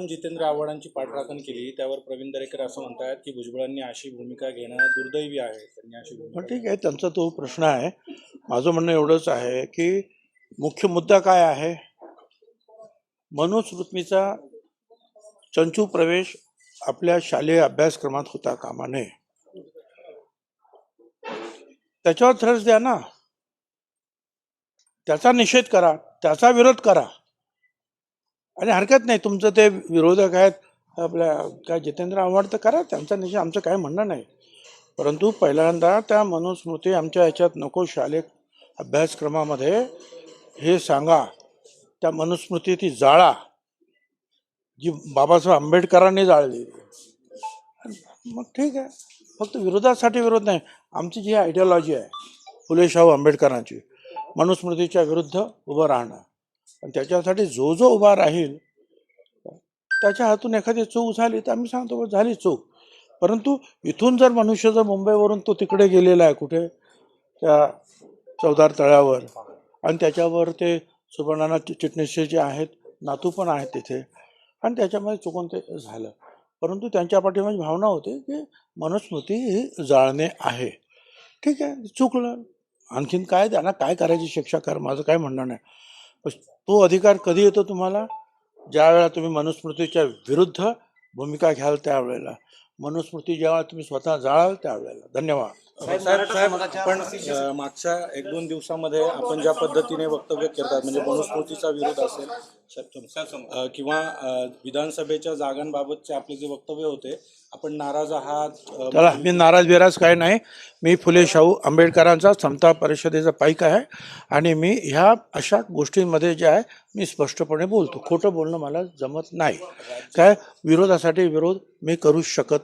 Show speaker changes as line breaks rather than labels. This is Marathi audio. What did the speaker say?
आपण जितेंद्र आव्हाडांची पाठराखण केली त्यावर प्रवीण दरेकर असं म्हणतात की भुजबळांनी अशी भूमिका घेणं दुर्दैवी आहे. त्यांनी अशी
पण
भूमिका
ठीक आहे त्यांचा तो प्रश्न आहे. माझं म्हणणं एवढंच आहे की मुख्य मुद्दा काय आहे? मनुस्मृतीचा चंचू प्रवेश आपल्या शालेय अभ्यासक्रमात होता कामा नये त्याच्यावर थ्रस द्या ना. त्याचा निषेध करा त्याचा विरोध करा. आणि हरकत नाही. तुमचं ते विरोधक आहेत आपल्या काय जितेंद्र आव्हाड तर करा त्यांचा निषेध आमचं काय म्हणणं नाही. परंतु पहिल्यांदा त्या मनुस्मृती आमच्या ह्याच्यात नको शालेय अभ्यासक्रमामध्ये हे सांगा. त्या मनुस्मृती ती जाळा जी बाबासाहेब आंबेडकरांनी जाळली. मग ठीक आहे. फक्त विरोधासाठी विरोध नाही. आमची जी आयडियोलॉजी आहे फुले शाहू आंबेडकरांची मनुस्मृतीच्या विरुद्ध उभं राहणं. आणि त्याच्यासाठी जो जो उभा राहील त्याच्या हातून एखादी चूक झाली तर आम्ही सांगतो झाली चूक. परंतु इथून जर मनुष्य जर मुंबईवरून तो तिकडे गेलेला आहे कुठे? त्या चौदार तळ्यावर. आणि त्याच्यावर ते सुवर्णानाथ चिटणीसचे जे आहेत नातू पण आहेत तिथे. आणि त्याच्यामध्ये चुकून ते झालं. परंतु त्यांच्या पाठीमागे भावना होती की मनुस्मृती ही जाळणे आहे. ठीक आहे चुकलं. आणखीन काय त्यांना काय करायची शिक्षा कर माझं काय म्हणणं नाही. तो अधिकार कधी येतो तुम्हाला? ज्या वेळेला तुम्ही मनुस्मृतीच्या विरुद्ध भूमिका घ्याल त्यावेळेला. मनुस्मृती ज्यावेळेला तुम्ही स्वतः जाळाल त्यावेळेला. धन्यवाद.
साहेब अ, मागच्या एक दोन दिवसामध्ये आपण ज्या पद्धतीने वक्तव्य करतात म्हणजे मनुस्मृतीचा विरोध असेल अ, किंवा अ, विधानसभेच्या जागांबाबतचे आपले जे वक्तव्य होते आपण नाराज आहात अ,
चला मी नाराज बिराज काय नाही. मी फुले शाहू आंबेडकरांचा समता परिषदेचा पाईक आहे आणि मी ह्या अशा गोष्टींमध्ये जे आहे मी स्पष्टपणे बोलतो. खोटं बोलणं मला जमत नाही. काय? विरोधासाठी विरोध मी करू शकत